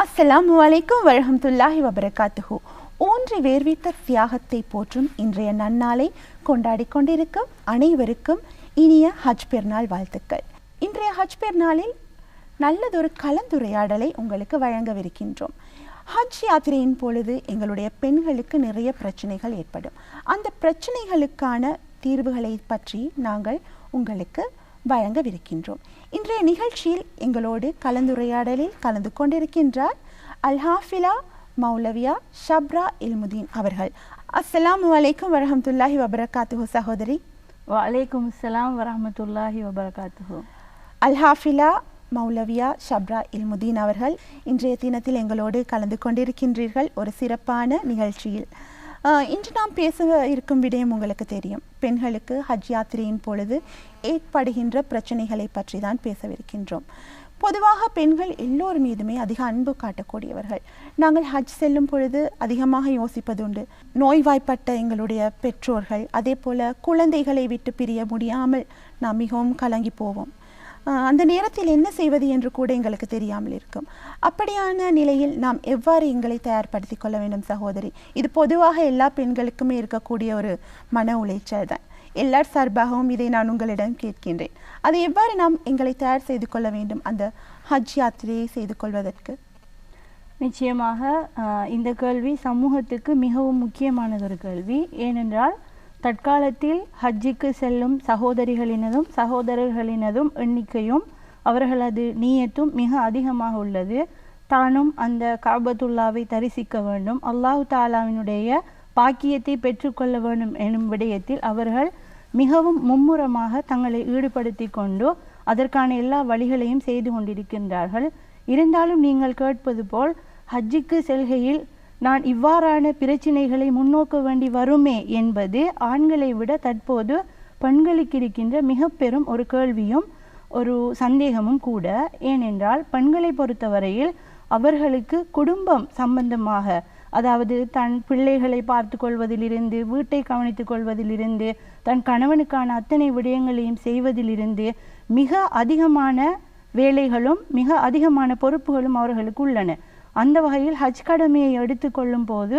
அஸ்ஸலாமு அலைக்கும் வரஹமத்துல்லாஹி வபரகாத்துஹு. ஊன்றி வேர்வித்த தியாகத்தை போற்றும் இன்றைய நன்னாளை கொண்டாடி கொண்டிருக்கும் அனைவருக்கும் இனிய ஹஜ் பெருநாள் வாழ்த்துக்கள். இன்றைய ஹஜ் பெருநாளில் நல்லதொரு கலந்துரையாடலை உங்களுக்கு வழங்கவிருக்கின்றோம். ஹஜ் யாத்திரையின் பொழுது எங்களுடைய பெண்களுக்கு நிறைய பிரச்சனைகள் ஏற்படும். அந்த பிரச்சனைகளுக்கான தீர்வுகளை பற்றி நாங்கள் உங்களுக்கு வழங்கவிருக்கின்றோம். இன்றைய நிகழ்ச்சியில் எங்களோடு கலந்துரையாடலில் கலந்து கொண்டிருக்கின்றார் அல்ஹாஃபிலா மௌலவியா ஷப்ரா இல்முதீன் அவர்கள். அஸ்ஸலாமு அலைக்கும் வரஹமத்துல்லாஹி வபரகாத்துஹு சகோதரி. வலைக்கும் அஸ்ஸலாம் வரஹமத்துல்லாஹி வபரகாத்துஹு. அல்ஹாஃபிலா மௌலவியா ஷப்ரா இல்முதீன் அவர்கள் இன்றைய தினத்தில் எங்களோடு கலந்து கொண்டிருக்கின்றீர்கள் ஒரு சிறப்பான நிகழ்ச்சியில். இன்று நாம் பேச இருக்கும் விடயம் உங்களுக்கு தெரியும். பெண்களுக்கு ஹஜ் யாத்திரையின் பொழுது ஏற்படுகின்ற பிரச்சனைகளை பற்றி தான் பேசவிருக்கின்றோம். பொதுவாக பெண்கள் எல்லோர் மீதுமே அதிக அன்பு காட்டக்கூடியவர்கள். நாங்கள் ஹஜ் செல்லும் பொழுது அதிகமாக யோசிப்பதுண்டு. நோய்வாய்ப்பட்ட எங்களுடைய பெற்றோர்கள் அதே போல குழந்தைகளை விட்டு பிரிய முடியாமல் நாம் மிகவும் கலங்கி போவோம். அந்த நேரத்தில் என்ன செய்வது என்று கூட எங்களுக்கு தெரியாமல் இருக்கும். அப்படியான நிலையில் நாம் எவ்வாறு எங்களை தயார்படுத்தி கொள்ள வேண்டும் சகோதரி? இது பொதுவாக எல்லா பெண்களுக்குமே இருக்கக்கூடிய ஒரு மன உளைச்சல் தான். எல்லார் சார்பாகவும் இதை நான் உங்களிடம் கேட்கின்றேன். அதை எவ்வாறு நாம் எங்களை தயார் செய்து கொள்ள வேண்டும் அந்த ஹஜ் யாத்திரையை செய்து கொள்வதற்கு? நிச்சயமாக இந்த கேள்வி சமூகத்துக்கு மிகவும் முக்கியமானதொரு கேள்வி. ஏனென்றால் தற்காலத்தில் ஹஜ்ஜிக்கு செல்லும் சகோதரிகளினதும் சகோதரர்களினதும் எண்ணிக்கையும் அவர்களது நீயத்தும் மிக அதிகமாக உள்ளது. தானும் அந்த காபத்துல்லாவை தரிசிக்க வேண்டும். அல்லாஹு தாலாவினுடைய பாக்கியத்தை பெற்றுக்கொள்ள வேண்டும் எனும் விடயத்தில் அவர்கள் மிகவும் மும்முரமாக தங்களை ஈடுபடுத்தி கொண்டு அதற்கான எல்லா வழிகளையும் செய்து கொண்டிருக்கின்றார்கள். இருந்தாலும் நீங்கள் கேட்பது போல் ஹஜ்ஜிக்கு செல்கையில் நான் இவ்வாறான பிரச்சினைகளை முன்னோக்க வேண்டி வருமே என்பது ஆண்களை விட தற்போது பெண்களுக்கு இருக்கின்ற மிக பெரும் ஒரு கேள்வியும் ஒரு சந்தேகமும் கூட. ஏனென்றால் பெண்களை பொறுத்தவரையில் அவர்களுக்கு குடும்பம் சம்பந்தமாக அதாவது தன் பிள்ளைகளை பார்த்து கொள்வதிலிருந்து வீட்டை கவனித்துக் கொள்வதிலிருந்து தன் கணவனுக்கான அத்தனை விடயங்களையும் செய்வதிலிருந்து மிக அதிகமான வேலைகளும் மிக அதிகமான பொறுப்புகளும் அவர்களுக்கு உள்ளன. அந்த வகையில் ஹஜ் கடமையை எடுத்துக்கொள்ளும் போது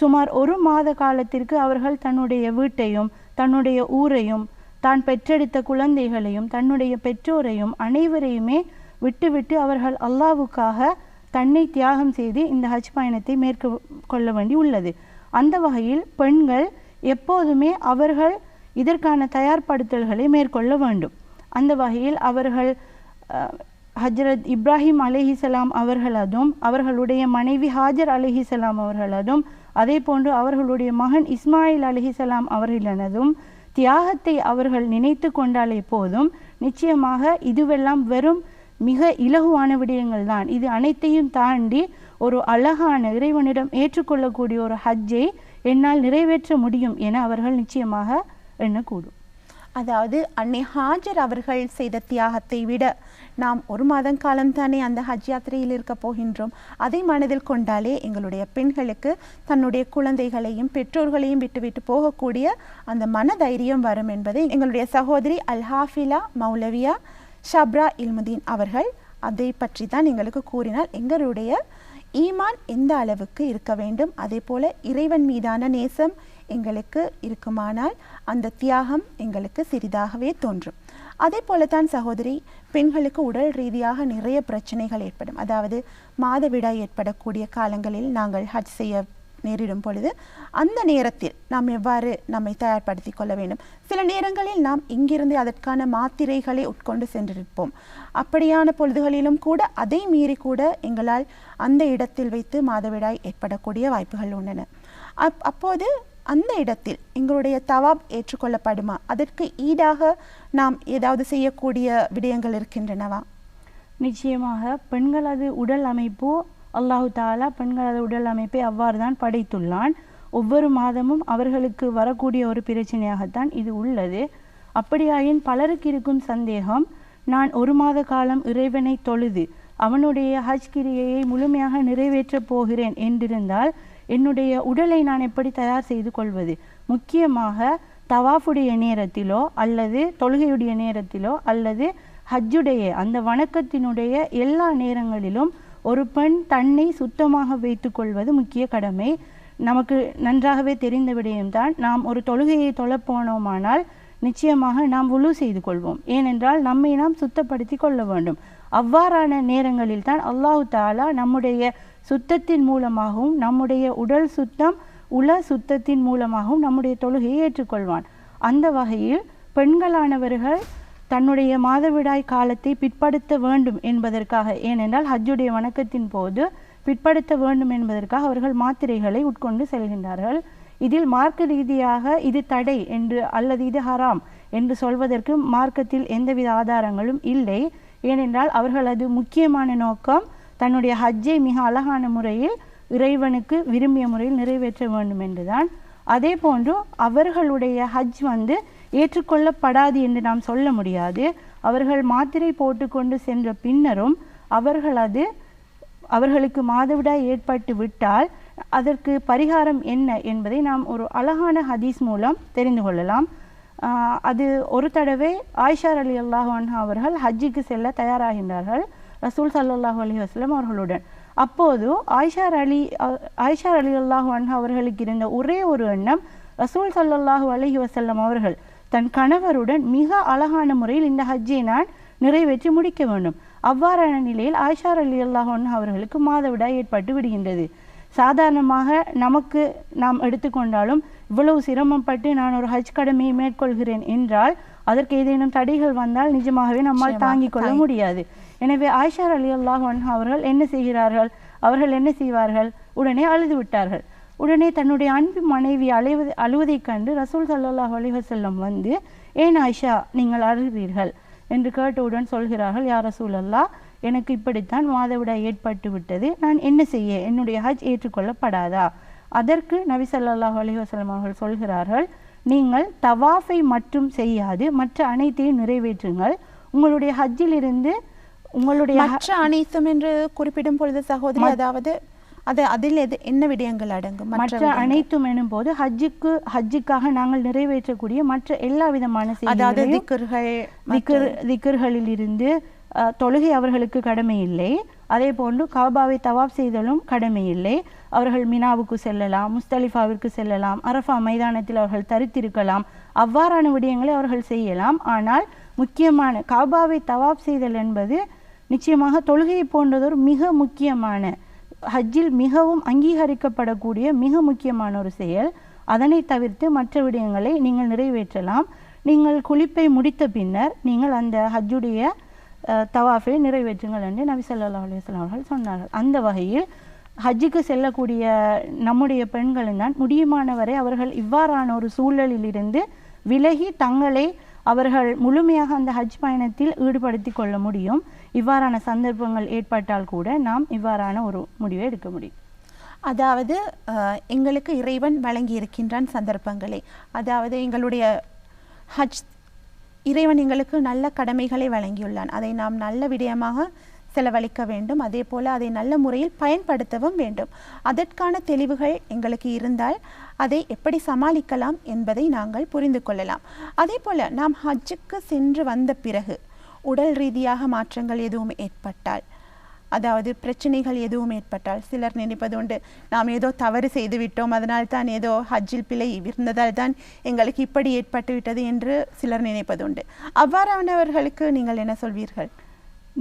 சுமார் ஒரு மாத காலத்திற்கு அவர்கள் தன்னுடைய வீட்டையும் தன்னுடைய ஊரையும் தான் பெற்றெடுத்த குழந்தைகளையும் தன்னுடைய பெற்றோரையும் அனைவரையுமே விட்டுவிட்டு அவர்கள் அல்லாவுக்காக தன்னை தியாகம் செய்து இந்த ஹஜ் பயணத்தை மேற்கொள்ள வேண்டி உள்ளது. அந்த வகையில் பெண்கள் எப்போதுமே அவர்கள் இதற்கான தயார்படுத்தல்களை மேற்கொள்ள வேண்டும். அந்த வகையில் அவர்கள் ஹஜ்ரத் இப்ராஹிம் அலிஹிசலாம் அவர்களதும் அவர்களுடைய மனைவி ஹாஜர் அலிஹிசலாம் அவர்களதும் அதே போன்று அவர்களுடைய மகன் இஸ்மாயில் அலிஹிசலாம் அவர்களனதும் தியாகத்தை அவர்கள் நினைத்து கொண்டாலே போதும். நிச்சயமாக இதுவெல்லாம் வெறும் மிக இலகுவான விடயங்கள் தான். இது அனைத்தையும் தாண்டி ஒரு அழகான இறைவனிடம் ஏற்றுக்கொள்ளக்கூடிய ஒரு ஹஜ்ஜை என்னால் நிறைவேற்ற முடியும் என அவர்கள் நிச்சயமாக எண்ணக்கூடும். அதாவது அன்னை ஹாஜர் அவர்கள் செய்த தியாகத்தை விட நாம் ஒரு மாதம் காலம்தானே அந்த ஹஜ் யாத்திரையில் இருக்க போகின்றோம். அதை மனதில் கொண்டாலே எங்களுடைய பெண்களுக்கு தன்னுடைய குழந்தைகளையும் பெற்றோர்களையும் விட்டுவிட்டு போகக்கூடிய அந்த மன தைரியம் வரும் என்பதை எங்களுடைய சகோதரி அல்ஹாஃபிலா மௌலவியா ஷப்ரா இல்முதீன் அவர்கள் அதை பற்றி தான் எங்களுக்கு கூறினால் எங்களுடைய ஈமான் எந்த அளவுக்கு இருக்க வேண்டும்? அதே போல இறைவன் மீதான நேசம் எங்களுக்கு இருக்குமானால் அந்த தியாகம் எங்களுக்கு சிறிதாகவே தோன்றும். அதே போலத்தான் சகோதரி பெண்களுக்கு உடல் ரீதியாக நிறைய பிரச்சனைகள் ஏற்படும். அதாவது மாதவிடாய் ஏற்படக்கூடிய காலங்களில் நாங்கள் ஹஜ் செய்ய நேரிடும் பொழுது அந்த நேரத்தில் நாம் எவ்வாறு நம்மை தயார்படுத்தி கொள்ள வேண்டும்? சில நேரங்களில் நாம் இங்கிருந்து அதற்கான மாத்திரைகளை உட்கொண்டு சென்றிருப்போம். அப்படியான பொழுதுகளிலும் கூட அதை மீறி கூட எங்களால் அந்த இடத்தில் வைத்து மாதவிடாய் ஏற்படக்கூடிய வாய்ப்புகள் உள்ளன. அப் அப்போது அந்த இடத்தில் எங்களுடைய தவாப் ஏற்றுக்கொள்ளப்படுமா? அதற்கு ஈடாக நாம் ஏதாவது செய்யக்கூடிய விடயங்கள் இருக்கின்றனவா? நிச்சயமாக பெண்களது உடல் அமைப்பு அல்லாஹு தாலா பெண்களது உடல் அமைப்பை அவ்வாறு தான் படைத்துள்ளான். ஒவ்வொரு மாதமும் அவர்களுக்கு வரக்கூடிய ஒரு பிரச்சனையாகத்தான் இது உள்ளது. அப்படியாயின் பலருக்கு இருக்கும் சந்தேகம் நான் ஒரு மாத காலம் இறைவனை தொழுது அவனுடைய ஹஜ் கிரியையை முழுமையாக நிறைவேற்றப் போகிறேன் என்றிருந்தால் என்னுடைய உடலை நான் எப்படி தயார் செய்து கொள்வது? முக்கியமாக தவாஃபுடைய நேரத்திலோ அல்லது தொழுகையுடைய நேரத்திலோ அல்லது ஹஜ்ஜுடைய அந்த வணக்கத்தினுடைய எல்லா நேரங்களிலும் ஒரு பெண் தன்னை சுத்தமாக வைத்துக்கொள்வது முக்கிய கடமை. நமக்கு நன்றாகவே தெரிந்த விடயம்தான் நாம் ஒரு தொழுகையை தொழப்போனோமானால் நிச்சயமாக நாம் உழு செய்து கொள்வோம். ஏனென்றால் நம்மை நாம் சுத்தப்படுத்தி கொள்ள வேண்டும். அவ்வாறான நேரங்களில் தான் அல்லாஹு தாலா நம்முடைய சுத்தத்தின் மூலமாகவும் நம்முடைய உடல் சுத்தம் உள சுத்தத்தின் மூலமாகவும் நம்முடைய தொழுகையை ஏற்றுக்கொள்வான். அந்த வகையில் பெண்களானவர்கள் தன்னுடைய மாதவிடாய் காலத்தை பிற்படுத்த வேண்டும் என்பதற்காக ஏனென்றால் ஹஜ்ஜுடைய வணக்கத்தின் போது பிற்படுத்த வேண்டும் என்பதற்காக அவர்கள் மாத்திரைகளை உட்கொண்டு செல்கின்றார்கள். இதில் மார்க்க ரீதியாக இது தடை என்று அல்லது இது ஹராம் என்று சொல்வதற்கு மார்க்கத்தில் எந்தவித ஆதாரங்களும் இல்லை. ஏனென்றால் அவர்களது முக்கியமான நோக்கம் தன்னுடைய ஹஜ்ஜை மிக அழகான முறையில் இறைவனுக்கு விரும்பிய முறையில் நிறைவேற்ற வேண்டும் என்றுதான். அதே போன்று அவர்களுடைய ஹஜ் வந்து ஏற்றுக்கொள்ளப்படாது என்று நாம் சொல்ல முடியாது. அவர்கள் மாத்திரை போட்டுக்கொண்டு சென்ற பின்னரும் அவர்களது அவர்களுக்கு மாதவிடாய் ஏற்பட்டு விட்டால் அதற்கு பரிகாரம் என்ன என்பதை நாம் ஒரு அழகான ஹதீஸ் மூலம் தெரிந்து கொள்ளலாம். அது ஒரு தடவை ஆயிஷார் அலி அல்லாஹ் அவர்கள் ஹஜ்ஜிக்கு செல்ல தயாராகின்றார்கள் ரசூல் சல்லாஹூ அலி வஸ்லம் அவர்களுடன். அப்போது ஆயிஷார் அலி ஆயிஷார் அலி அல்லாஹ் அவர்களுக்கு இருந்த ஒரே ஒரு எண்ணம் ரசூல் சல்லல்லாஹு அலி வசல்லம் அவர்கள் தன் கணவருடன் மிக அழகான முறையில் இந்த ஹஜ்ஜை நான் நிறைவேற்றி முடிக்க வேண்டும். அவ்வாறான நிலையில் ஆயிஷார் அலி அல்லாஹன் அவர்களுக்கு மாதவிடாய் ஏற்பட்டு விடுகின்றது. சாதாரணமாக நமக்கு நாம் எடுத்துக்கொண்டாலும் இவ்வளவு சிரமப்பட்டு நான் ஒரு ஹஜ் கடமையை மேற்கொள்கிறேன் என்றால் அதற்கு ஏதேனும் தடைகள் வந்தால் நிஜமாகவே நம்மால் தாங்கிக் கொள்ள முடியாது. எனவே ஆயிஷார் அலி அல்லாஹ் அவர்கள் என்ன செய்கிறார்கள்? அவர்கள் என்ன செய்வார்கள்? உடனே அழுது விட்டார்கள். உடனே தன்னுடைய அன்பு மனைவி அழுவது அழுவதைக் கண்டு ரசூல் ஸல்லல்லாஹு அலைஹி வஸல்லம் வந்து ஏன் ஆயிஷா நீங்கள் அழுகிறீர்கள்? என்று கேட்டவுடன் சொல்கிறார்கள் யார் ரசூலல்லா எனக்கு இப்படித்தான் மாதவிடாய் ஏற்பட்டு விட்டது நான் என்ன செய்ய? என்னுடைய ஹஜ் ஏற்றுக்கொள்ளப்படாதா? அதற்கு நபி ஸல்லல்லாஹு அலைஹி வஸல்லம் அவர்கள் சொல்கிறார்கள் நீங்கள் தவாஃபை மட்டும் செய்யாது மற்ற அனைத்தையும் நிறைவேற்றுங்கள். உங்களுடைய ஹஜ்ஜில் இருந்து உங்களுடைய மற்ற அனைத்தும் என்று குறிப்பிடும் பொழுது சகோதரி அதாவது அது அதில் எது என்ன விடயங்கள் அடங்கும்? மற்ற. அனைத்தும் எனும் போது ஹஜ்ஜுக்கு ஹஜ்ஜுக்காக நாங்கள் நிறைவேற்றக்கூடிய மற்ற எல்லா விதமான அதாவது திக்கர்கள் திக்கர் திக்கர்களில் இருந்து தொழுகை அவர்களுக்கு கடமை இல்லை அதே போன்று காபாவை தவாப் செய்தலும் கடமை இல்லை அவர்கள் மினாவுக்கு செல்லலாம் முஸ்தலிஃபாவிற்கு செல்லலாம் அரஃபா மைதானத்தில் அவர்கள் தரித்திருக்கலாம். அவ்வாறான விடயங்களை அவர்கள் செய்யலாம். ஆனால் முக்கியமான காபாவை தவாப் செய்தல் என்பது நிச்சயமாக தொழுகையை போன்றதொரு மிக முக்கியமான ஹஜ்ஜில் மிகவும் அங்கீகரிக்கப்படக்கூடிய மிக முக்கியமான ஒரு செயல். அதனை தவிர்த்து மற்ற விடயங்களை நீங்கள் நிறைவேற்றலாம். நீங்கள் குளிப்பை முடித்த பின்னர் நீங்கள் அந்த ஹஜ்ஜுடைய தவாஃபை நிறைவேற்றுங்கள் என்று நபி சொல்லா அலுவலாம் அவர்கள் சொன்னார்கள். அந்த வகையில் ஹஜ்ஜுக்கு செல்லக்கூடிய நம்முடைய பெண்களும் தான் முடியுமானவரை அவர்கள் இவ்வாறான ஒரு சூழலிலிருந்து விலகி தங்களை அவர்கள் முழுமையாக அந்த ஹஜ் பயணத்தில் ஈடுபடுத்தி கொள்ள முடியும். இவ்வாறான சந்தர்ப்பங்கள் ஏற்பட்டால் கூட நாம் இவ்வாறான ஒரு முடிவை எடுக்க முடியும். அதாவது எங்களுக்கு இறைவன் வழங்கி இருக்கின்றான் சந்தர்ப்பங்களை. அதாவது எங்களுடைய ஹஜ் இறைவன் எங்களுக்கு நல்ல கடமைகளை வழங்கியுள்ளான். அதை நாம் நல்ல விடயமாக செலவழிக்க வேண்டும். அதே போல் அதை நல்ல முறையில் பயன்படுத்தவும் வேண்டும். அதற்கான தெளிவுகள் எங்களுக்கு இருந்தால் அதை எப்படி சமாளிக்கலாம் என்பதை நாங்கள் புரிந்து கொள்ளலாம். அதே போல் நாம் ஹஜ்ஜுக்கு சென்று வந்த பிறகு உடல் ரீதியாக மாற்றங்கள் எதுவும் ஏற்பட்டால் அதாவது பிரச்சனைகள் எதுவும் ஏற்பட்டால் சிலர் நினைப்பது உண்டு நாம் ஏதோ தவறு செய்து விட்டோம் அதனால் தான் ஏதோ ஹஜ்ஜில் பிழை இருந்ததால் தான் எங்களுக்கு இப்படி ஏற்பட்டு விட்டது என்று சிலர் நினைப்பது உண்டு. அவ்வாறானவர்களுக்கு நீங்கள் என்ன சொல்வீர்கள்?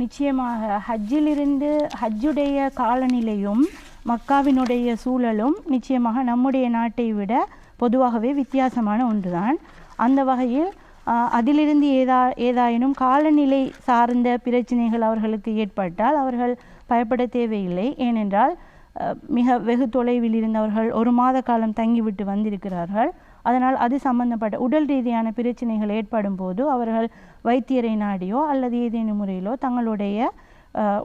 நிச்சயமாக ஹஜ்ஜிலிருந்து ஹஜ்ஜுடைய காலநிலையும் மக்காவினுடைய சூழலும் நிச்சயமாக நம்முடைய நாட்டை விட பொதுவாகவே வித்தியாசமான ஒன்றுதான். அந்த வகையில் அதிலிருந்து ஏதா ஏதாயினும் காலநிலை சார்ந்த பிரச்சனைகள் அவர்களுக்கு ஏற்பட்டால் அவர்கள் பயப்பட தேவையில்லை. ஏனென்றால் மிக வெகு தொலைவில் இருந்தவர்கள் ஒரு மாத காலம் தங்கிவிட்டு வந்திருக்கிறார்கள். அதனால் அது சம்பந்தப்பட்ட உடல் ரீதியான பிரச்சனைகள் ஏற்படும் போது அவர்கள் வைத்தியரை நாடியோ அல்லது ஏதேனும் முறையிலோ தங்களுடைய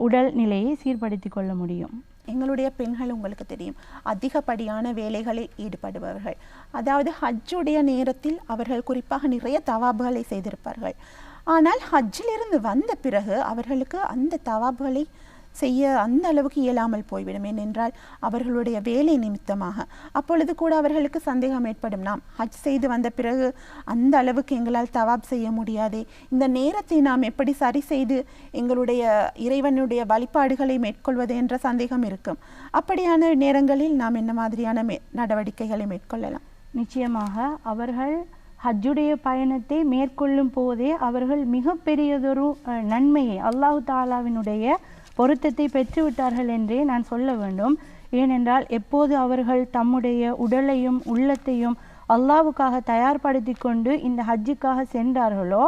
உடல் நிலையை சீர்படுத்தி கொள்ள முடியும். எங்களுடைய பெண்கள் உங்களுக்கு தெரியும். அதிகப்படியான வேலைகளில் ஈடுபடுபவர்கள். அதாவது ஹஜ்ஜுடைய நேரத்தில் அவர்கள் குறிப்பாக நிறைய தவாபுகளை செய்திருப்பார்கள். ஆனால் ஹஜ்ஜிலிருந்து வந்த பிறகு அவர்களுக்கு அந்த தவாபுகளை செய்ய அந்த அளவுக்கு இயலாமல் போய்விடும். ஏனென்றால் அவர்களுடைய வேலை நிமித்தமாக. அப்பொழுது கூட அவர்களுக்கு சந்தேகம் ஏற்படும். நாம் ஹஜ் செய்து வந்த பிறகு அந்த அளவுக்கு எங்களால் தவாப் செய்ய முடியாதே. இந்த நேரத்தை நாம் எப்படி சரி செய்து எங்களுடைய இறைவனுடைய வழிபாடுகளை மேற்கொள்வது என்ற சந்தேகம் இருக்கும். அப்படியான நேரங்களில் நாம் என்ன மாதிரியான மே நடவடிக்கைகளை மேற்கொள்ளலாம்? நிச்சயமாக அவர்கள் ஹஜ்ஜுடைய பயணத்தை மேற்கொள்ளும் போதே அவர்கள் மிகப்பெரியதொரு நன்மையை அல்லாஹு தாலாவினுடைய பொருத்தத்தை பெற்றுவிட்டார்கள் என்றே நான் சொல்ல வேண்டும். ஏனென்றால் எப்போது அவர்கள் தம்முடைய உடலையும் உள்ளத்தையும் அல்லாவுக்காக தயார்படுத்தி கொண்டு இந்த ஹஜ்ஜுக்காக சென்றார்களோ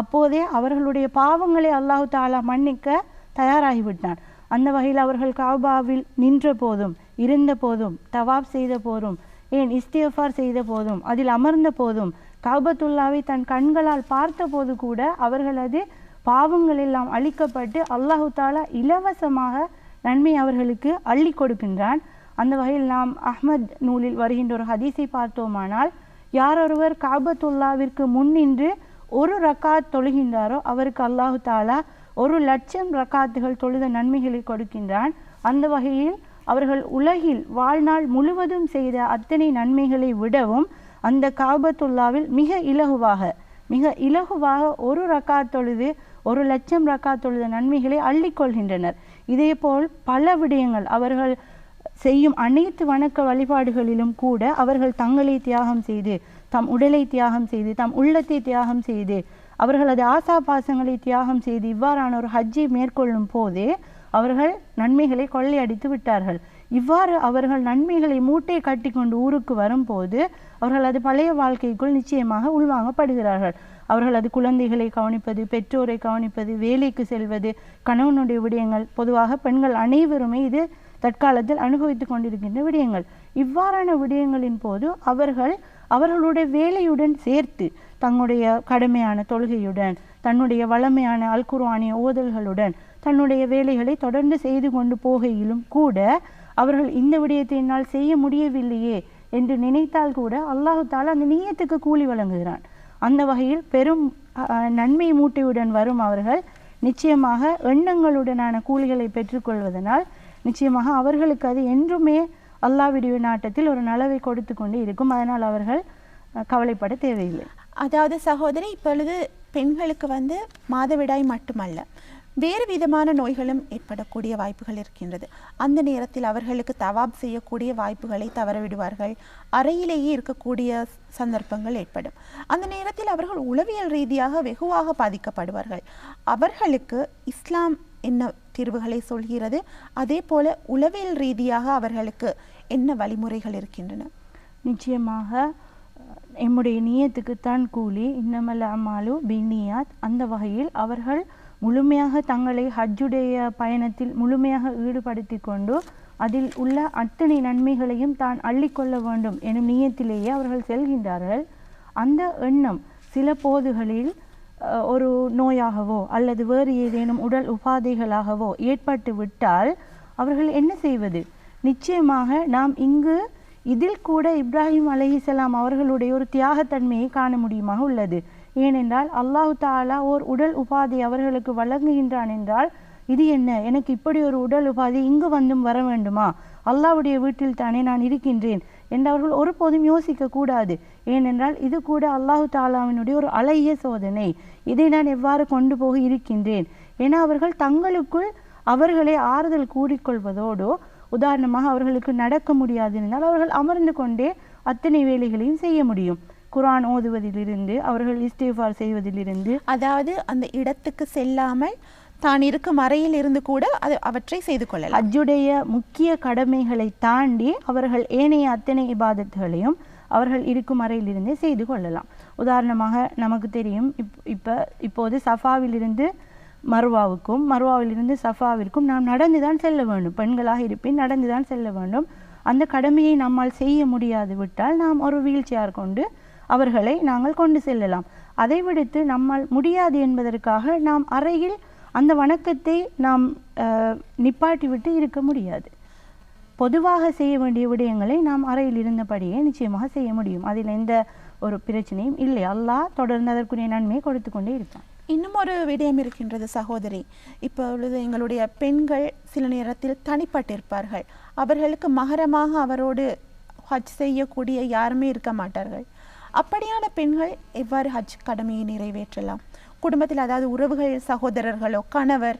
அப்போதே அவர்களுடைய பாவங்களை அல்லாஹு தாலா மன்னிக்க தயாராகிவிட்டான். அந்த வகையில் அவர்கள் காபாவில் நின்ற போதும் இருந்த போதும் தவாப் செய்த போதும் ஏன் இஸ்தியஃபார் செய்த போதும் அதில் அமர்ந்த போதும் காபத்துல்லாவை தன் கண்களால் பார்த்த போது கூட அவர்களது பாவங்கள் எல்லாம் அழிக்கப்பட்டு அல்லாஹு தாலா இலவசமாக நன்மை அவர்களுக்கு அள்ளி கொடுக்கின்றான். அந்த வகையில் நாம் அஹ்மத் நூலில் வருகின்ற ஒரு ஹதீஸை பார்த்தோமானால் யாரொருவர் காபத்துல்லாவிற்கு முன்னின்று ஒரு ரக்காத் தொழுகின்றாரோ அவருக்கு அல்லாஹு தாலா ஒரு லட்சம் ரக்காத்துகள் தொழுத நன்மைகளை கொடுக்கின்றான். அந்த வகையில் அவர்கள் உலகில் வாழ்நாள் முழுவதும் செய்த அத்தனை நன்மைகளை விடவும் அந்த காபத்துல்லாவில் மிக இலகுவாக மிக இலகுவாக ஒரு ரக்கா தொழுது ஒரு லட்சம் ரக்காத் நன்மைகளை அள்ளிக்கொள்கின்றனர் இதேபோல் பல விடயங்கள் அவர்கள் செய்யும் அனைத்து வணக்க வழிபாடுகளிலும் கூட அவர்கள் தங்களை தியாகம் செய்து தம் உடலை தியாகம் செய்து தம் உள்ளத்தை தியாகம் செய்து அவர்களது ஆசா பாசங்களை தியாகம் செய்து இவ்வாறான ஒரு ஹஜ்ஜை மேற்கொள்ளும் போதே அவர்கள் நன்மைகளை கொள்ளையடித்து விட்டார்கள். இவ்வாறு அவர்கள் நன்மைகளை மூட்டை கட்டி கொண்டு ஊருக்கு வரும்போது அவர்கள் அது பழைய வாழ்க்கைக்குள் நிச்சயமாக உள்வாங்கப்படுகிறார்கள். அவர்கள் அது குழந்தைகளை கவனிப்பது பெற்றோரை கவனிப்பது வேலைக்கு செல்வது கணவனுடைய விடயங்கள் பொதுவாக பெண்கள் அனைவருமே இது தற்காலத்தில் அனுபவித்துக் கொண்டிருக்கின்ற விடயங்கள். இவ்வாறான விடயங்களின் போது அவர்கள் அவர்களுடைய வேலையுடன் சேர்த்து தங்களுடைய கடமையான தொழுகையுடன் தன்னுடைய வளமையான அல்குர்ஆனிய ஓதல்களுடன் தன்னுடைய வேலைகளை தொடர்ந்து செய்து கொண்டு போகையிலும் கூட அவர்கள் இந்த விடயத்தை என்னால் செய்ய முடியவில்லையே என்று நினைத்தால் கூட அல்லாஹு தாலா அந்த நீயத்துக்கு கூலி வழங்குகிறான். அந்த வகையில் பெரும் நன்மை மூட்டையுடன் வரும் அவர்கள் நிச்சயமாக எண்ணங்களுடனான கூலிகளை பெற்றுக்கொள்வதனால் நிச்சயமாக அவர்களுக்கு அது என்றுமே அல்லாஹ்வுடைய நாட்டத்தில் ஒரு நலவை கொடுத்து கொண்டு இருக்கும். அதனால் அவர்கள் கவலைப்பட தேவையில்லை. அதாவது சகோதரி இப்பொழுது பெண்களுக்கு வந்து மாதவிடாய் மட்டுமல்ல. வேறு விதமான நோய்களும் ஏற்படக்கூடிய வாய்ப்புகள் இருக்கின்றது. அந்த நேரத்தில் அவர்களுக்கு தவாப் செய்யக்கூடிய வாய்ப்புகளை தவறவிடுவார்கள். அறையிலேயே இருக்கக்கூடிய சந்தர்ப்பங்கள் ஏற்படும். அந்த நேரத்தில் அவர்கள் உளவியல் ரீதியாக வெகுவாக பாதிக்கப்படுவார்கள். அவர்களுக்கு இஸ்லாம் என்ன தீர்வுகளை சொல்கிறது? அதே போல உளவியல் ரீதியாக அவர்களுக்கு என்ன வழிமுறைகள் இருக்கின்றன? நிச்சயமாக எம்முடைய நியத்துக்குத்தான் கூலி இன்னமல்ல அம்மாலு பின்னியாத். அந்த வகையில் அவர்கள் முழுமையாக தங்களை ஹஜ்ஜுடைய பயணத்தில் முழுமையாக ஈடுபடுத்தி கொண்டு அதில் உள்ள அத்தனை நன்மைகளையும் தான் அள்ளிக்கொள்ள வேண்டும் எனும் நியத்திலேயே அவர்கள் செல்கின்றார்கள். அந்த எண்ணம் சில போதுகளில் ஒரு நோயாகவோ அல்லது வேறு ஏதேனும் உடல் உபாதைகளாகவோ ஏற்பட்டு விட்டால் அவர்கள் என்ன செய்வது? நிச்சயமாக நாம் இங்கு இதில் கூட இப்ராஹிம் அலஹிசலாம் அவர்களுடைய ஒரு தியாகத்தன்மையை காண முடியுமாக உள்ளது. ஏனென்றால் அல்லாஹு தாலா ஓர் உடல் உபாதி அவர்களுக்கு வழங்குகின்றான் என்றால் இது என்ன? எனக்கு இப்படி ஒரு உடல் உபாதி இங்கு வந்தும் வர வேண்டுமா? அல்லாவுடைய வீட்டில் தானே நான் இருக்கின்றேன் என்று அவர்கள் ஒருபோதும் யோசிக்க கூடாது. ஏனென்றால் இது கூட அல்லாஹு தாலாவினுடைய ஒரு அழகிய சோதனை. இதை நான் எவ்வாறு கொண்டு போக இருக்கின்றேன்? என அவர்கள் தங்களுக்குள் அவர்களை ஆறுதல் கூடிக்கொள்வதோடு உதாரணமாக அவர்களுக்கு நடக்க முடியாது என்றால் அவர்கள் அமர்ந்து கொண்டே அத்தனை வேலைகளையும் செய்ய முடியும். குர்ஆன் ஓதுவதிலிருந்து அவர்கள் இஸ்திஃபார் செய்வதிலிருந்து அதாவது அந்த இடத்துக்கு செல்லாமல் தான் இருக்கும் அறையில் இருந்து கூட அது அவற்றை செய்து கொள்ளலாம். ஹஜ்ஜுடைய முக்கிய கடமைகளை தாண்டி அவர்கள் ஏனைய அத்தனை இபாதத்துகளையும் அவர்கள் இருக்கும் அறையிலிருந்தே செய்து கொள்ளலாம். உதாரணமாக நமக்கு தெரியும் இப் இப்போ இப்போது சஃபாவிலிருந்து மர்வாவுக்கும் மர்வாவிலிருந்து சஃபாவிற்கும் நாம் நடந்துதான் செல்ல வேண்டும். பெண்களாக இருப்பின் நடந்துதான் செல்ல வேண்டும். அந்த கடமையை நம்மால் செய்ய முடியாது விட்டால் நாம் ஒரு வீல் சேர் கொண்டு அவர்களை நாங்கள் கொண்டு செல்லலாம். அதை விடுத்து நம்மால் முடியாது என்பதற்காக நாம் அறையில் அந்த வணக்கத்தை நாம் நிப்பாட்டிவிட்டு இருக்க முடியாது. பொதுவாக செய்ய வேண்டிய விடயங்களை நாம் அறையில் இருந்தபடியே நிச்சயமாக செய்ய முடியும். அதில் எந்த ஒரு பிரச்சனையும் இல்லை. அல்லாஹ் தொடர்ந்து அதற்குரிய நன்மையை கொடுத்து கொண்டே இருப்பான். இன்னும் ஒரு விடயம் இருக்கின்றது சகோதரி. இப்பொழுது எங்களுடைய பெண்கள் சில நேரத்தில் தனிப்பட்டிருப்பார்கள். அவர்களுக்கு மகரமாக அவரோடு ஹஜ் செய்யக்கூடிய யாருமே இருக்க மாட்டார்கள். அப்படியான பெண்கள் எவ்வாறு ஹஜ் கடமையை நிறைவேற்றலாம். குடும்பத்தில் அதாவது உறவுகள் சகோதரர்களோ கணவர்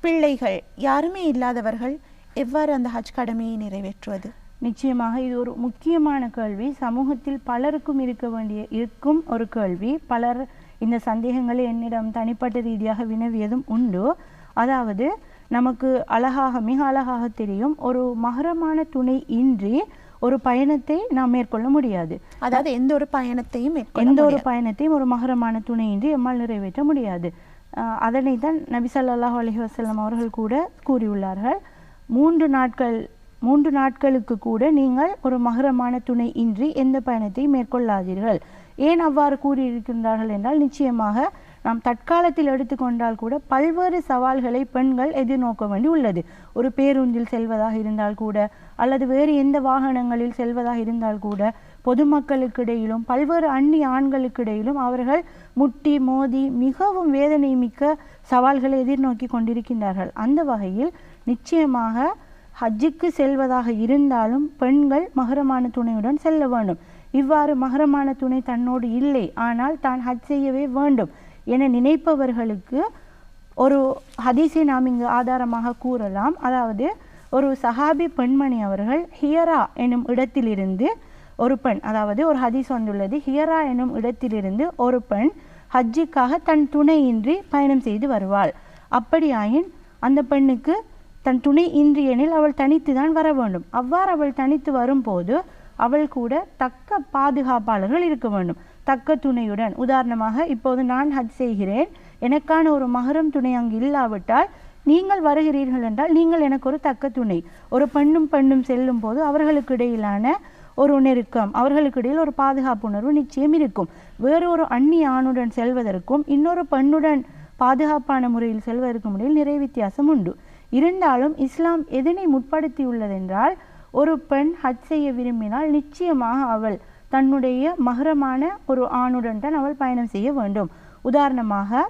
பிள்ளைகள் யாருமே இல்லாதவர்கள் எவ்வாறு அந்த ஹஜ் கடமையை நிறைவேற்றுவது? நிச்சயமாக இது ஒரு முக்கியமான கேள்வி. சமூகத்தில் பலருக்கும் இருக்க வேண்டிய இருக்கும் ஒரு கேள்வி. பலர் இந்த சந்தேகங்களை என்னிடம் தனிப்பட்ட ரீதியாக வினவியதும் உண்டு. அதாவது நமக்கு அழகாக மிக அழகாக தெரியும் ஒரு மகரமான துணை இன்றி ஒரு பயணத்தை நாம் மேற்கொள்ள முடியாது. அதாவது எந்த ஒரு பயணத்தையும் எந்த ஒரு. பயணத்தையும் ஒரு மகரமான துணையின்றி எம்மால் நிறைவேற்ற முடியாது. அதனை தான் நபி ஸல்லல்லாஹு அலைஹி வஸல்லம் அவர்கள் கூட கூறியுள்ளார்கள். மூன்று நாட்கள் மூன்று நாட்களுக்கு கூட நீங்கள் ஒரு மகரமான துணை இன்றி எந்த பயணத்தையும் மேற்கொள்ளாதீர்கள். ஏன் அவ்வாறு கூறியிருக்கின்றார்கள் என்றால் நிச்சயமாக நாம் தற்காலத்தில் எடுத்துக்கொண்டால் கூட பல்வேறு சவால்களை பெண்கள் எதிர்நோக்க வேண்டி உள்ளது. ஒரு பேருந்தில் செல்வதாக இருந்தால் கூட அல்லது வேறு எந்த வாகனங்களில் செல்வதாக இருந்தால் கூட பொதுமக்களுக்கிடையிலும் பல்வேறு அந்நி ஆண்களுக்கிடையிலும் அவர்கள் முட்டி மோதி மிகவும் வேதனை மிக்க சவால்களை எதிர்நோக்கி கொண்டிருக்கின்றார்கள். அந்த வகையில் நிச்சயமாக ஹஜ்ஜுக்கு செல்வதாக இருந்தாலும் பெண்கள் மகரமான துணையுடன் செல்ல வேண்டும். இவ்வாறு மகரமான துணை தன்னோடு இல்லை. ஆனால் தான் ஹஜ் செய்யவே வேண்டும். என நினைப்பவர்களுக்கு ஒரு ஹதீஸை நாம் இங்கு ஆதாரமாக கூறலாம். அதாவது ஒரு சஹாபி பெண்மணி அவர்கள் ஹியரா எனும் இடத்திலிருந்து ஒரு பெண் அதாவது ஒரு ஹதீஸ் வந்துள்ளது ஹியரா எனும் இடத்திலிருந்து ஒரு பெண் ஹஜ்ஜிக்காக தன் துணையின்றி பயணம் செய்து வருவாள். அப்படியாயின் அந்த பெண்ணுக்கு தன் துணை இன்றி எனில் அவள் தனித்து தான் வர வேண்டும். அவ்வாறு அவள் தனித்து வரும்போது அவள் கூட தக்க பாதுகாப்பாளர்கள் இருக்க வேண்டும். தக்க துணையுடன். உதாரணமாக இப்போது நான் ஹஜ் செய்கிறேன். எனக்கான ஒரு மகரம் துணை அங்கு இல்லாவிட்டால் நீங்கள் வருகிறீர்கள் என்றால் நீங்கள் எனக்கு ஒரு தக்க துணை. ஒரு பெண்ணும் பெண்ணும் செல்லும் போது அவர்களுக்கு இடையிலான ஒரு நெருக்கம் அவர்களுக்கு இடையில் ஒரு பாதுகாப்பு உணர்வு நிச்சயம் இருக்கும். வேறு ஒரு அந்நிய ஆணுடன் செல்வதற்கும் இன்னொரு பெண்ணுடன் பாதுகாப்பான முறையில் செல்வதற்கும் இடையில் நிறைய வித்தியாசம் உண்டு. இருந்தாலும் இஸ்லாம் எதனை முற்படுத்தியுள்ளதென்றால் ஒரு பெண் ஹஜ் செய்ய விரும்பினால் நிச்சயமாக அவள் தன்னுடைய மகரமான ஒரு ஆணுடன் தான் அவள் பயணம் செய்ய வேண்டும். உதாரணமாக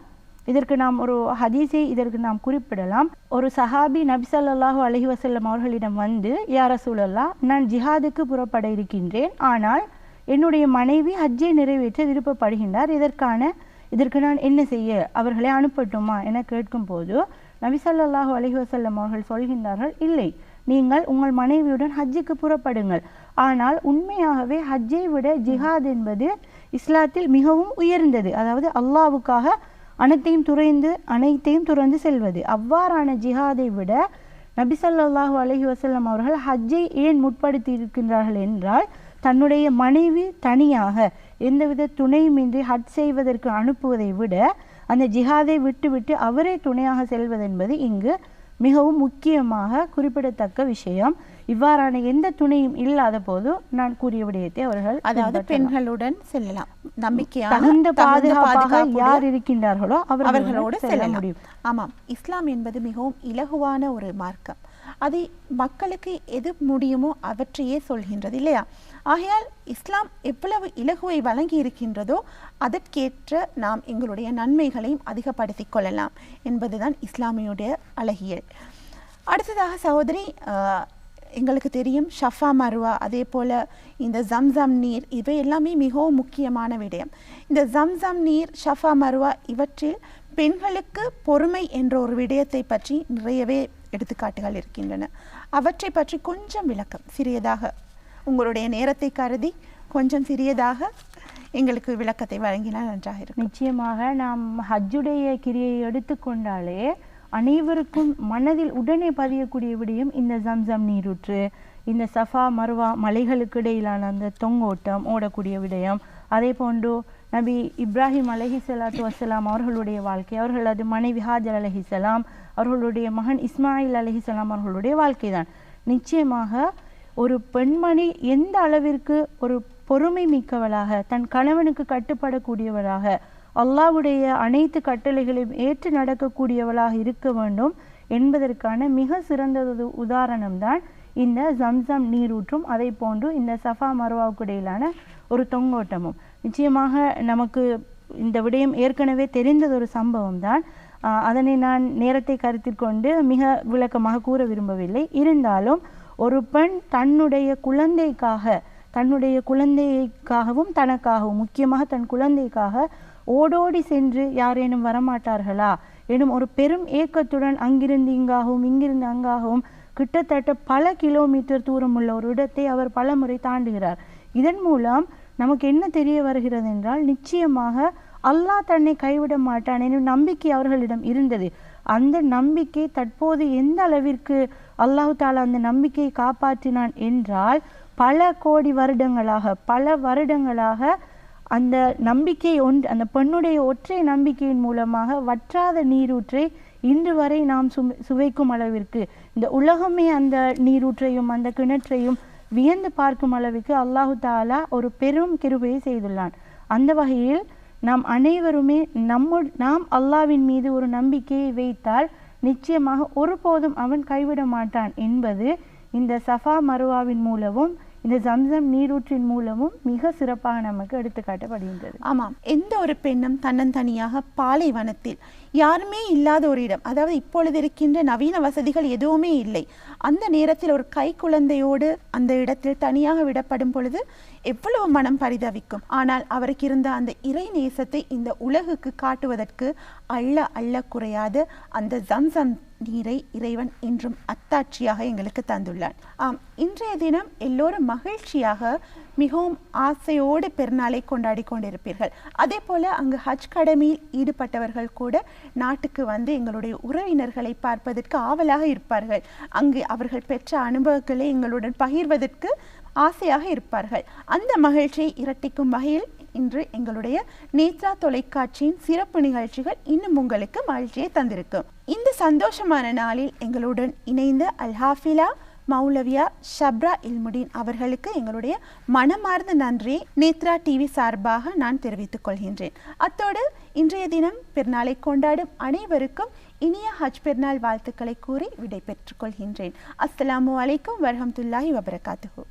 இதற்கு நாம் ஒரு ஹதீஸை இதற்கு நாம் குறிப்பிடலாம். ஒரு சஹாபி நபிசல்லாஹு அலஹி வசல்லம் அவர்களிடம் வந்து யார சூழல்லா நான் ஜிஹாதுக்கு புறப்பட இருக்கின்றேன். ஆனால் என்னுடைய மனைவி ஹஜ்ஜை நிறைவேற்ற விருப்பப்படுகின்றார். இதற்கான இதற்கு நான் என்ன செய்ய? அவர்களை அனுப்பட்டுமா? என கேட்கும்போது நபிசல்லாஹு அலஹி வசல்லம் அவர்கள் சொல்கின்றார்கள் இல்லை. நீங்கள் உங்கள் மனைவியுடன் ஹஜ்ஜுக்கு புறப்படுங்கள். ஆனால் உண்மையாகவே ஹஜ்ஜை விட ஜிஹாத் என்பது இஸ்லாத்தில் மிகவும் உயர்ந்தது. அதாவது அல்லாவுக்காக அனைத்தையும் துறைந்து அனைத்தையும் துறந்து செல்வது. அவ்வாறான ஜிஹாதை விட நபி ஸல்லல்லாஹு அலைஹி அவர்கள் ஹஜ்ஜை ஏன் முற்படுத்தி இருக்கின்றார்கள் என்றால் தன்னுடைய மனைவி தனியாக எந்தவித துணையுமின்றி ஹஜ் செய்வதற்கு அனுப்புவதை விட அந்த ஜிஹாதை விட்டுவிட்டு அவரே துணையாக செல்வதென்பது இங்கு மிகவும் முக்கியமாக குறிப்பிடத்தக்க விஷயம். இவ்வாறான எந்த துணையும் இல்லாத போது நான் கூறிய விடயத்தை அவர்கள் அதாவது. பெண்களுடன் செல்லலாம். நம்பிக்கையான தகுந்த பாதுகாப்பாக யார் இருக்கின்றார்களோ அவர்களோடு செல்ல முடியும். ஆமாம். இஸ்லாம் என்பது மிகவும் இலகுவான ஒரு மார்க்கம். அது மக்களுக்கு எது முடியுமோ அவற்றையே சொல்கின்றது இல்லையா? ஆகையால் இஸ்லாம் எவ்வளவு இலகுவை வழங்கி இருக்கின்றதோ அதற்கேற்ற நாம் எங்களுடைய நன்மைகளையும் அதிகப்படுத்திக் கொள்ளலாம் என்பதுதான் இஸ்லாமியுடைய அழகியல். அடுத்ததாக சகோதரி எங்களுக்கு தெரியும் ஷஃபா மருவா அதே போல் இந்த ஜம்சம் நீர் இவை எல்லாமே மிகவும் முக்கியமான விடயம். இந்த ஜம்சம் நீர் ஷஃபா மருவா இவற்றில் பெண்களுக்கு பொறுமை என்ற ஒரு விடயத்தை பற்றி நிறையவே எடுத்துக்காட்டுகள் இருக்கின்றன. அவற்றை பற்றி கொஞ்சம் விளக்கம் சிறியதாக உங்களுடைய நேரத்தை கருதி கொஞ்சம் சிறியதாக எங்களுக்கு விளக்கத்தை வழங்கினால் நன்றாக இருக்கும். நிச்சயமாக நாம் ஹஜ்ஜுடைய கிரியை எடுத்துக்கொண்டாலே அனைவருக்கும் மனதில் உடனே பதியக்கூடிய விடயம் இந்த ஜம்சம் நீரூற்று இந்த சஃபா மருவா மலைகளுக்கு இடையிலான அந்த தொங்கோட்டம் ஓடக்கூடிய விடயம் அதே போன்று நபி இப்ராஹிம் அலஹி சலாத்து வசலாம் அவர்களுடைய வாழ்க்கை அவர்களது மனைவி ஹாஜர் அலஹிசலாம் அவர்களுடைய மகன் இஸ்மாயில் அலஹிசலாம் அவர்களுடைய வாழ்க்கை தான் நிச்சயமாக ஒரு பெண்மணி எந்த அளவிற்கு ஒரு பொறுமை மிக்கவளாக தன் கணவனுக்கு கட்டுப்படக்கூடியவளாக அல்லாஹ்வுடைய அனைத்து கட்டளைகளையும் ஏற்று நடக்கக்கூடியவளாக இருக்க வேண்டும் என்பதற்கான மிக சிறந்தது உதாரணம்தான் இந்த ஜம்சம் நீரூற்றும். அதை போன்று இந்த சஃபா மருவாவுக்கு இடையிலான ஒரு தொங்கோட்டமும். நிச்சயமாக நமக்கு இந்த விடயம் ஏற்கனவே தெரிந்தது ஒரு சம்பவம் தான் அதனை நான் நேரத்தை கருத்தில் கொண்டு மிக விளக்கமாக கூற விரும்பவில்லை. இருந்தாலும் ஒரு பெண் தன்னுடைய குழந்தைக்காக தன்னுடைய குழந்தைக்காகவும் தனக்காகவும் முக்கியமாக தன் குழந்தைக்காக ஓடோடி சென்று யாரேனும் வரமாட்டார்களா? எனும் ஒரு பெரும் ஏக்கத்துடன் அங்கிருந்து இங்காகவும் இங்கிருந்து அங்காகவும் கிட்டத்தட்ட பல கிலோமீட்டர் தூரம் உள்ள ஒரு இடத்தை அவர் பல முறை தாண்டுகிறார். இதன் மூலம் நமக்கு என்ன தெரிய வருகிறது என்றால் நிச்சயமாக அல்லாஹ் தன்னை கைவிட மாட்டான் எனும் நம்பிக்கை அவர்களிடம் இருந்தது. அந்த நம்பிக்கை தற்போது எந்த அளவிற்கு அல்லாஹு தாலா அந்த நம்பிக்கையை காப்பாற்றினான் என்றால் பல கோடி வருடங்களாக பல வருடங்களாக அந்த நம்பிக்கை ஒன்று அந்த பெண்ணுடைய ஒற்றை நம்பிக்கையின் மூலமாக வற்றாத நீரூற்றை இன்று வரை நாம் சும சுவைக்கும் அளவிற்கு இந்த உலகமே அந்த நீரூற்றையும் அந்த கிணற்றையும் வியந்து பார்க்கும் அளவுக்கு அல்லாஹு தாலா ஒரு பெரும் கிருபையை செய்துள்ளான். அந்த வகையில் நாம் அனைவருமே நம்மு நாம் அல்லாவின் மீது ஒரு நம்பிக்கையை வைத்தால் நிச்சயமாக ஒருபோதும் அவன் கைவிட மாட்டான் என்பது இந்த சஃபா மருவாவின் மூலமும் இந்த ஜம்சம் நீரூற்றின் மூலமும் மிக சிறப்பாக நமக்கு எடுத்துக்காட்டப்படுகின்றது. ஆமாம். எந்த ஒரு பெண்ணும் தன்னந்தனியாக பாலைவனத்தில் யாருமே இல்லாத ஒரு இடம் அதாவது இப்பொழுது இருக்கின்ற நவீன வசதிகள் எதுவுமே இல்லை. அந்த நேரத்தில் ஒரு கை குழந்தையோடு அந்த இடத்தில் தனியாக விடப்படும் பொழுது எவ்வளவு மனம் பரிதவிக்கும். ஆனால் அவருக்கு இருந்த அந்த இறை நேசத்தை இந்த உலகுக்கு காட்டுவதற்கு அள்ள அள்ள குறையாது. அந்த ஜம்சம் நீரை இறைவன் இன்றும் அத்தாட்சியாக எங்களுக்கு தந்துள்ளான் ஆம் இன்றைய தினம் எல்லோரும் மகிழ்ச்சியாக மிகவும் ஆசையோடு பெருநாளை கொண்டாடி கொண்டிருப்பீர்கள். அதே போல அங்கு ஹஜ் கடமையில் ஈடுபட்டவர்கள் கூட நாட்டுக்கு வந்து எங்களுடைய உறவினர்களை பார்ப்பதற்கு ஆவலாக இருப்பார்கள். அங்கு அவர்கள் பெற்ற அனுபவங்களை எங்களுடன் பகிர்வதற்கு ஆசையாக இருப்பார்கள். அந்த மகிழ்ச்சியை இரட்டிக்கும் வகையில் இன்று எங்களுடைய நேத்ரா தொலைக்காட்சியின் சிறப்பு நிகழ்ச்சிகள் இன்னும் உங்களுக்கு மகிழ்ச்சியை தந்திருக்கும் இந்த சந்தோஷமான நாளில் எங்களுடன் இணைந்த அல்ஹாஃபிலா மௌலவியா ஷப்ரா இல்முடீன் அவர்களுக்கு எங்களுடைய மனமார்ந்த நன்றியை நேத்ரா டிவி சார்பாக நான் தெரிவித்துக் கொள்கின்றேன். அத்தோடு இன்றைய தினம் பெருநாளை கொண்டாடும் அனைவருக்கும் இனிய ஹஜ் பெருநாள் வாழ்த்துக்களை கூறி விடை பெற்றுக் கொள்கின்றேன். அஸ்லாம் அலைக்கும் வரஹமத்துல்லாஹி வபரகாத்துஹூ.